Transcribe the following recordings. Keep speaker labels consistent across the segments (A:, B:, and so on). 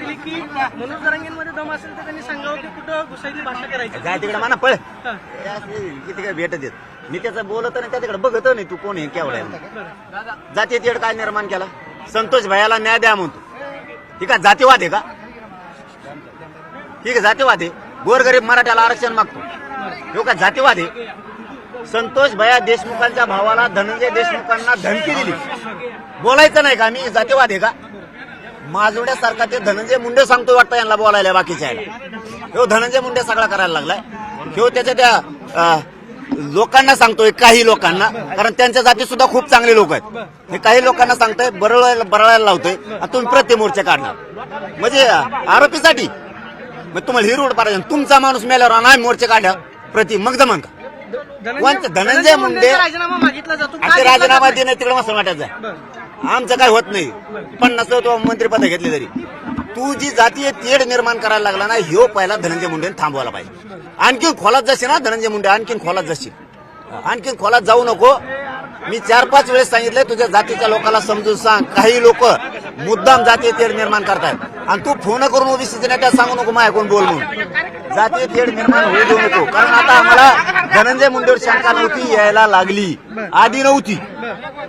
A: केली की मनोज जरांगेंमध्ये दम असेल तर त्यांनी सांगावं की कुठं घुसायची भाषा करायची.
B: जाय तिकडे म्हणा पळ. किती काय भेटत येत मी त्याचं बोलत नाही त्या तिकडे बघत नाही तू कोण आहे केवढा आहे. जाती तेड काय निर्माण केला? संतोष भैयाला न्याय द्या म्हणतो ही का जातीवाद आहे का? ठीक आहे जातीवाद आहे? गोरगरीब मराठ्याला आरक्षण मागतो. हो का जातीवाद आहे? संतोष भैया देशमुखांच्या भावाला धनंजय देशमुखांना धमकी दिली. बोलायचं नाही का? मी जातीवाद आहे का? माजवड्यासारखा ते धनंजय मुंडे सांगतो वाटतं यांना बोलायला बाकीच्या याला. हो धनंजय मुंडे सगळा करायला लागलाय. हो त्याच्या त्या लोकांना सांगतोय काही लोकांना. कारण त्यांच्या जाती सुद्धा खूप चांगले लोक आहेत. हे काही लोकांना सांगतोय बरळायला बरळायला लावतोय आणि तुम्ही प्रति मोर्चे काढणार. म्हणजे आरोपीसाठी. मग तुम्हाला ही रोड पाडायचं तुमचा माणूस मेल्यावर नाही मोर्चे काढ्या प्रति मग जमन का? धनंजय मुंडे-
A: राजीनामा मागितला जातो.
B: राजीनामा देणं तिकडे मस्त वाटायचं. आमचं काय होत नाही. पन्नास तो मंत्रिपद घेतली तरी. तू जी जातीय तेढ निर्माण करायला लागला ना ह्यो पहिला धनंजय मुंडेने थांबवायला पाहिजे. आणखीन खोलात जाशील ना धनंजय मुंडे आणखीन खोलात जाशील. आणखीन खोलात जाऊ नको. मी चार पाच वेळेस सांगितलंय तुझ्या जातीच्या लोकांना समजून सांग. काही लोक मुद्दाम जातीय तेढ निर्माण करतात आणि तू फोन करून ओबीसीच्या नेत्यात सांगू नको माझ्याकडून कोण बोल म्हणून. जातीय तेढ निर्माण होऊ देऊ नको. कारण आता आम्हाला धनंजय मुंडेवर शंका नव्हती यायला लागली आधी नव्हती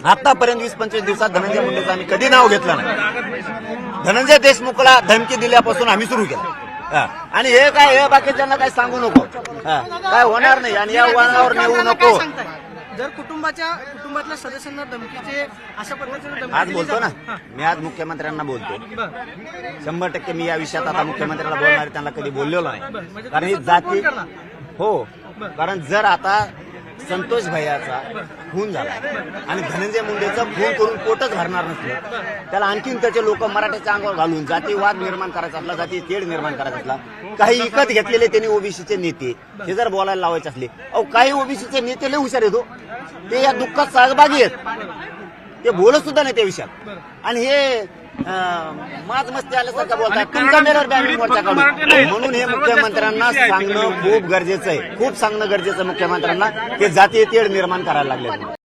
B: आतापर्यंत वीस पंचवीस दिवसात धनंजय मुंडेचं आम्ही कधी नाव घेतलं नाही धनंजय देशमुखला धमकी दिल्यापासून आम्ही सुरू केलं. आणि हे काय हे बाकीच्यांना काय सांगू नको. काय होणार नाही आणि या वळणावर नेऊ नको?
A: जर कुटुंबाच्या कुटुंबातल्या सदस्यांना धमकीचे अशा पद्धतीने धमकी
B: आज बोलतो ना. मी आज मुख्यमंत्र्यांना बोलतो. शंभर टक्के मी या विषयात आता मुख्यमंत्र्यांना बोलणार आहे, त्यांना कधी बोललेलो नाही
A: म्हणजे
B: कारण ही जाती? हो. कारण जर आता संतोष भैयाचा खून झाला आणि धनंजय मुंडेचा खून करून पोटच भरणार नसलं त्याला आणखीन त्याचे लोक मराठ्याच्या अंगावर घालून जातीवाद निर्माण करायचा असला जाती तेढ निर्माण करायचा असला काही विकत घेतलेले त्यांनी ओबीसीचे नेते. हे जर बोलायला लावायचे असले अहो काही ओबीसीचे नेते लय हुशार येतो हो. ते या दुःखात सहभागी आहेत. ते बोलत सुद्धा नाही त्या विषयात. आणि हे माज मस्ती आल्यासारखं बोलतात. तुमचा बॅनर मोर्चा काढू म्हणून हे मुख्यमंत्र्यांना सांगणं खूप गरजेचं आहे. खूप सांगणं गरजेचं आहे मुख्यमंत्र्यांना की जातीय तेढ निर्माण करायला लागले